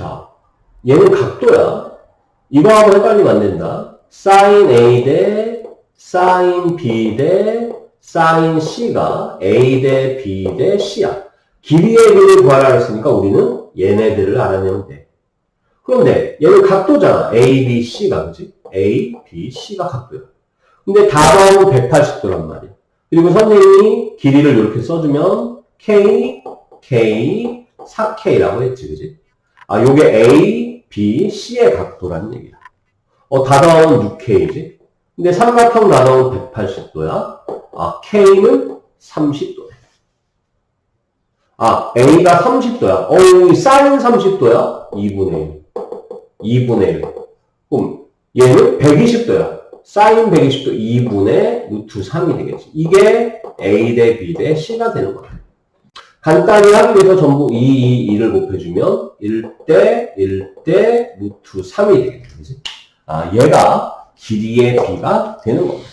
자, 얘는 각도야. 이거하고 헷갈리면 안 된다. sin A 대 sin B 대 sin C가 A 대 B 대 C야. 길이의 비를 구하라 했으니까 우리는 얘네들을 알아내면 돼. 그런데 얘는 각도잖아. A, B, C가 그지? A, B, C가 각도야. 근데 답은 180도란 말이야. 그리고 선생님이 길이를 이렇게 써주면 K, K, 4K라고 했지, 그지? 아, 요게 A, B, C의 각도라는 얘기야. 어, 다다음은 6K지? 근데 삼각형 나다운 180도야. 아, K는 30도야. 아, A가 30도야. 어, 여기 sin 30도야? 2분의 1. 2분의 1. 그럼 얘는 120도야. sin 120도 2분의 루트 3이 되겠지. 이게 A 대 B 대 C가 되는 거야. 간단히 하기 위해서 전부 2, 2, 2를 곱해주면 1대 1대 루트 3이 되겠지. 그지? 아, 얘가 길이의 B가 되는 겁니다.